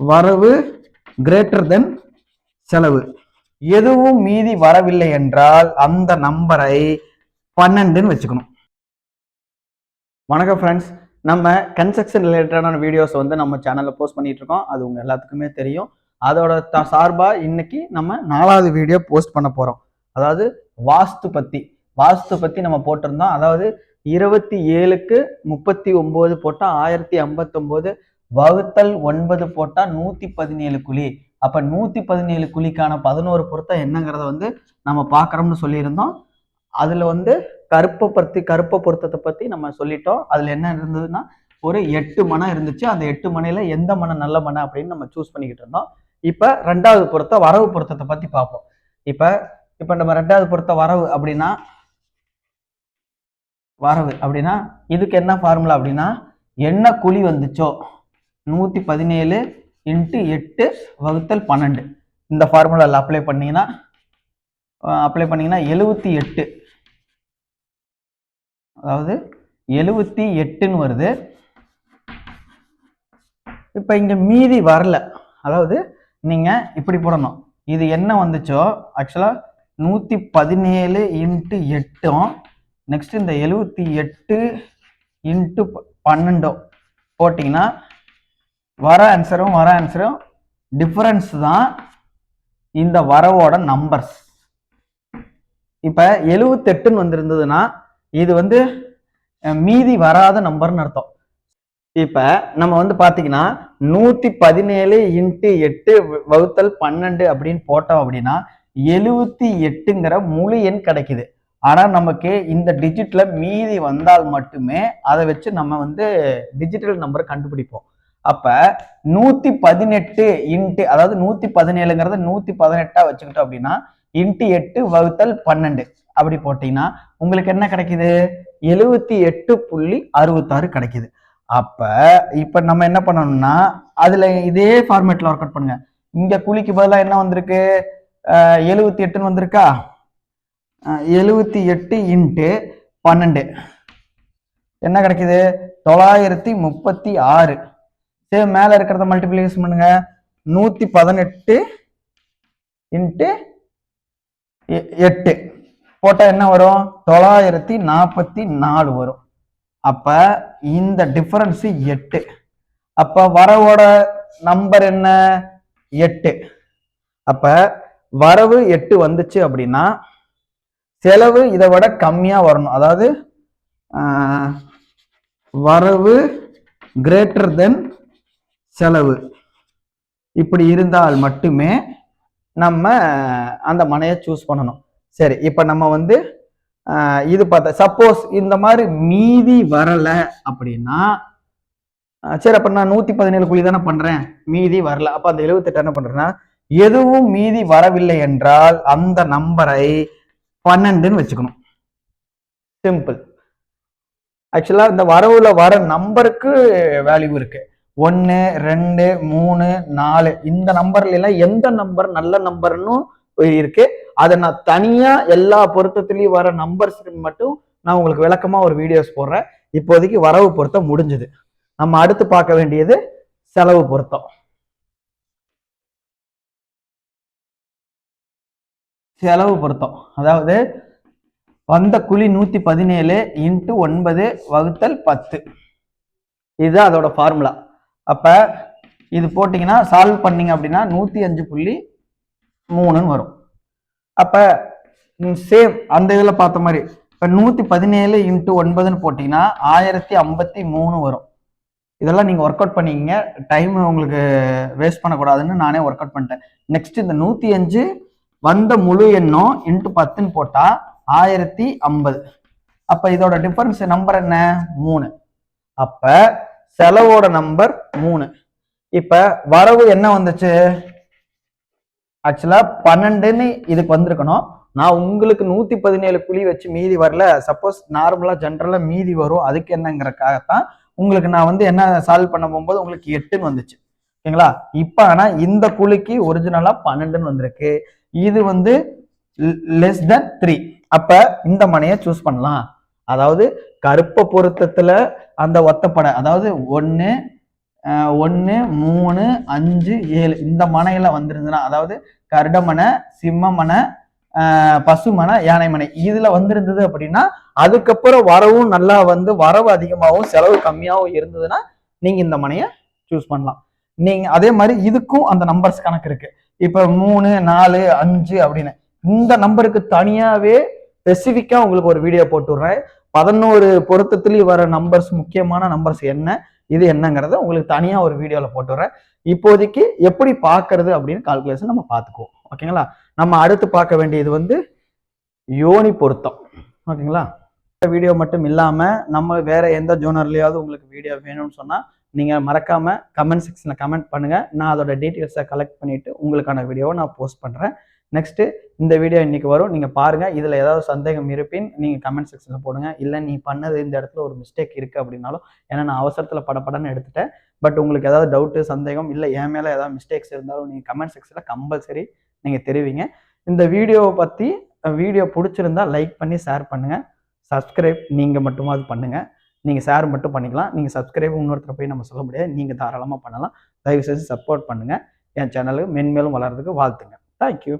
வரவு greater than செலவு. எதுவும் மீதி வரவில்லை என்றால் அந்த நம்பரை பன்னெண்டுன்னு வச்சுக்கணும். வணக்கம் ஃப்ரெண்ட்ஸ் நம்ம கன்ஸ்ட்ரக்ஷன் ரிலேட்டடான வீடியோஸ் வந்து நம்ம சேனலில் போஸ்ட் பண்ணிட்டு இருக்கோம். அது உங்க எல்லாத்துக்குமே தெரியும். அதோட த சார்பாக இன்னைக்கு நம்ம நாலாவது வீடியோ போஸ்ட் பண்ண போகிறோம் அதாவது வாஸ்து பற்றி வாஸ்து பற்றி நம்ம போட்டிருந்தோம். அதாவது இருபத்தி ஏழுக்கு முப்பத்தி ஒம்பது போட்டால் ஆயிரத்தி ஐம்பத்தொம்போது வகுத்தல் ஒன்பது போட்டால் நூற்றி பதினேழு குழி. அப்போ நூற்றி பதினேழு குழிக்கான பதினோரு பொருத்தம் என்னங்கிறத வந்து நம்ம பார்க்குறோம்னு சொல்லியிருந்தோம். அதில் வந்து கருப்பை பற்றி கருப்பை பொருத்தத்தை பற்றி நம்ம சொல்லிட்டோம். அதில் என்ன இருந்ததுன்னா ஒரு எட்டு மனம் இருந்துச்சு. அந்த எட்டு மனையில் எந்த மனம் நல்ல மனை அப்படின்னு நம்ம சூஸ் பண்ணிக்கிட்டு இருந்தோம். இப்போ ரெண்டாவது பொருத்தம் வரவு பொருத்தத்தை பற்றி பார்ப்போம். இப்போ இப்போ நம்ம ரெண்டாவது பொருத்த வரவு அப்படின்னா வரவு அப்படின்னா இதுக்கு என்ன ஃபார்முலா அப்படின்னா என்ன குழி வந்துச்சோ நூற்றி பதினேழு இன்ட்டு எட்டு வகுத்தல் பன்னெண்டு. இந்த ஃபார்முலாவில் அப்ளை பண்ணிங்கன்னா அப்ளை பண்ணிங்கன்னா எழுபத்தி எட்டு. அதாவது எழுபத்தி எட்டுன்னு வருது. இப்போ இங்கே மீதி வரல. அதாவது நீங்கள் இப்படி போடணும். இது என்ன வந்துச்சோ? ஆக்சுவலாக நூற்றி பதினேழு இன்ட்டு எட்டும் நெக்ஸ்ட் இந்த எழுபத்தி எட்டு இன்ட்டு பன்னெண்டும் போட்டிங்கன்னா வர ஆன்சரும் வர ஆன்சரும் டிஃபரன்ஸ் தான் இந்த வரவோட நம்பர்ஸ் இப்போ எழுவத்தெட்டுன்னு வந்திருந்ததுன்னா இது வந்து மீதி வராத நம்பர்னு அர்த்தம். இப்போ நம்ம வந்து பார்த்தீங்கன்னா நூற்றி பதினேழு இன்ட்டு எட்டு வகுத்தல் பன்னெண்டு அப்படின்னு போட்டோம் அப்படின்னா எழுவத்தி எட்டுங்கிற முழு எண் கிடைக்குது. ஆனால் நமக்கு இந்த டிஜிட்டில் மீதி வந்தால் மட்டுமே அதை வச்சு நம்ம வந்து டிஜிட்டல் நம்பர் கண்டுபிடிப்போம். அப்ப நூத்தி பதினெட்டு இன்ட்டு அதாவது நூத்தி பதினேழுங்கிறத நூத்தி பதினெட்டா வச்சுக்கிட்டோம் அப்படின்னா இன்ட்டு எட்டு வகுத்தல் பன்னெண்டு. அப்படி போட்டீங்கன்னா உங்களுக்கு என்ன கிடைக்குது? எழுவத்தி எட்டு புள்ளி அறுபத்தாறு கிடைக்குது. அப்ப இப்ப நம்ம என்ன பண்ணணும்னா அதுல இதே ஃபார்மேட்ல ஒர்க் அவுட் பண்ணுங்க. இங்க குழிக்கு பதிலாக என்ன வந்திருக்கு? எழுவத்தி எட்டுன்னு வந்திருக்கா? எழுவத்தி எட்டு இன்ட்டு பன்னெண்டு. என்ன கிடைக்குது? தொள்ளாயிரத்தி முப்பத்தி ஆறு. சரி மேலே இருக்கிறத மல்டிப்ளிகேஷன் பண்ணுங்க. நூற்றி பதினெட்டு இன்ட்டு எட்டு. போட்டால் என்ன வரும்? தொள்ளாயிரத்தி நாற்பத்தி நாலு வரும். அப்போ இந்த டிஃபரன்ஸு எட்டு. அப்போ வரவோட நம்பர் என்ன? எட்டு. அப்போ வரவு எட்டு வந்துச்சு அப்படின்னா செலவு இதை விட கம்மியாக வரணும். அதாவது வரவு கிரேட்டர் தென் செலவு. இப்படி இருந்தால் மட்டுமே நம்ம அந்த மனையை சூஸ் பண்ணணும். சரி இப்போ நம்ம வந்து இது பார்த்தா சப்போஸ் இந்த மாதிரி மீதி வரலை அப்படின்னா சரி அப்போ நான் நூற்றி பதினேழு குழி தானே பண்ணுறேன் மீதி வரல. அப்போ அந்த எழுபத்தெட்டு என்ன பண்ணுறேன்னா எதுவும் மீதி வரவில்லை என்றால் அந்த நம்பரை பன்னெண்டுன்னு வச்சுக்கணும். சிம்பிள் ஆக்சுவலாக இந்த வரவுல வர நம்பருக்கு வேல்யூ இருக்குது ஒன்று ரெண்டு மூணு நாலு. இந்த நம்பர்லாம் எந்த நம்பர் நல்ல நம்பர்னு இருக்கு. அதை நான் தனியாக எல்லா பொருத்தத்துலேயும் வர நம்பர்ஸ்க்கு மட்டும் நான் உங்களுக்கு விளக்கமாக ஒரு வீடியோஸ் போடுறேன். இப்போதைக்கு வரவு பொருத்தம் முடிஞ்சது. நம்ம அடுத்து பார்க்க வேண்டியது செலவு பொருத்தம். செலவு பொருத்தம். அதாவது வந்த குழி நூத்தி பதினேழு இன்ட்டு ஒன்பது வகுத்தல் பத்து. இது அதோட ஃபார்முலா. அப்போ இது போட்டிங்கன்னா சால்வ் பண்ணீங்க அப்படின்னா நூற்றி அஞ்சு புள்ளி மூணுன்னு வரும். அப்போ சேம் அந்த இதில் பார்த்த மாதிரி இப்போ நூற்றி பதினேழு இன்ட்டு ஒன்பதுன்னு போட்டிங்கன்னா ஆயிரத்தி ஐம்பத்தி மூணு வரும். இதெல்லாம் நீங்கள் ஒர்க் அவுட் பண்ணிக்கங்க. டைம் உங்களுக்கு வேஸ்ட் பண்ணக்கூடாதுன்னு நானே ஒர்க் அவுட் பண்ணிட்டேன். நெக்ஸ்ட் இந்த நூற்றி அஞ்சு வந்த முழு எண்ணும் இன்ட்டு பத்துன்னு போட்டால் ஆயிரத்தி ஐம்பது. அப்போ இதோட டிஃபரன்ஸ் நம்பர் என்ன? மூணு. அப்போ செலவோட நம்பர் மூணு. இப்போ வரவு என்ன வந்துச்சு? ஆக்சுவலா பன்னெண்டுன்னு இதுக்கு வந்திருக்கணும். நான் உங்களுக்கு நூத்தி பதினேழு குழி வச்சு மீதி வரல. சப்போஸ் நார்மலா ஜென்ரலா மீதி வரும். அதுக்கு என்னங்கிறக்காகத்தான் உங்களுக்கு நான் வந்து என்ன சால்வ் பண்ண போகும்போது உங்களுக்கு எட்டுன்னு வந்துச்சு. ஓகேங்களா? இப்போ ஆனா இந்த குழிக்கு ஒரிஜினலா பன்னெண்டுன்னு வந்திருக்கு. இது வந்து லெஸ் தென் த்ரீ அப்ப இந்த மனையை சூஸ் பண்ணலாம். அதாவது கருப்ப பொருத்தத்துல அந்த ஒத்தப்படை அதாவது ஒன்று ஒன்று மூணு அஞ்சு ஏழு இந்த மனையில வந்திருந்ததுன்னா அதாவது கருடமனை சிம்மமனை பசுமனை யானைமனை இதுல வந்திருந்தது அப்படின்னா அதுக்கப்புறம் வரவும் நல்லா வந்து வரவு அதிகமாகவும் செலவு கம்மியாகவும் இருந்ததுன்னா நீங்க இந்த மனையை சூஸ் பண்ணலாம். நீங்க அதே மாதிரி இதுக்கும் அந்த நம்பர்ஸ் கணக்கு இருக்கு. இப்ப மூணு நாலு அஞ்சு அப்படின்னு. இந்த நம்பருக்கு தனியாவே ஸ்பெசிஃபிக்காக உங்களுக்கு ஒரு வீடியோ போட்டுடுறேன். பதினோரு பொருத்தத்துலேயும் வர நம்பர்ஸ் முக்கியமான நம்பர்ஸ் என்ன இது என்னங்கிறத உங்களுக்கு தனியாக ஒரு வீடியோல போட்டுடுறேன். இப்போதைக்கு எப்படி பார்க்கறது அப்படின்னு கால்குலேஷன் நம்ம பார்த்துக்குவோம். ஓகேங்களா நம்ம அடுத்து பார்க்க வேண்டியது வந்து யோனி பொருத்தம். ஓகேங்களா வீடியோ மட்டும் இல்லாமல் நம்ம வேற எந்த ஜோனர்லயாவது உங்களுக்கு வீடியோ வேணும்னு சொன்னால் நீங்கள் மறக்காமல் கமெண்ட் செக்ஷனில் கமெண்ட் பண்ணுங்கள் நான் அதோட டீட்டெயில்ஸை கலெக்ட் பண்ணிவிட்டு உங்களுக்கான வீடியோவை நான் போஸ்ட் பண்ணுறேன் நெக்ஸ்ட்டு இந்த வீடியோ இன்றைக்கி வரும். நீங்கள் பாருங்கள் இதில் ஏதாவது சந்தேகம் இருப்பின் நீங்கள் கமெண்ட் செக்ஷனில் போடுங்க. இல்லை நீ பண்ணது இந்த இடத்துல ஒரு மிஸ்டேக் இருக்குது அப்படின்னாலும் ஏன்னா நான் அவசரத்தில் படப்படன்னு எடுத்துட்டேன். பட் உங்களுக்கு ஏதாவது டவுட்டு சந்தேகம் இல்லை என் மேலே ஏதாவது மிஸ்டேக்ஸ் இருந்தாலும் நீங்கள் கமெண்ட் செக்ஷனில் கம்பல்சரி நீங்கள் தெரிவிங்க. இந்த வீடியோவை பற்றி வீடியோ பிடிச்சிருந்தா லைக் பண்ணி ஷேர் பண்ணுங்கள் சப்ஸ்கிரைப் நீங்கள் மட்டுமாவது பண்ணுங்கள் நீங்கள் ஷேர் மட்டும் பண்ணிக்கலாம். நீங்கள் சப்ஸ்கிரைப் இன்னொருத்தர் போய் நம்ம சொல்ல முடியாது. நீங்கள் தாராளமாக பண்ணலாம். தயவு செஞ்சு சப்போர்ட் பண்ணுங்கள் என் சேனலுக்கு மென்மேலும் வளர்றதுக்கு வாழ்த்துங்க. தேங்க்யூ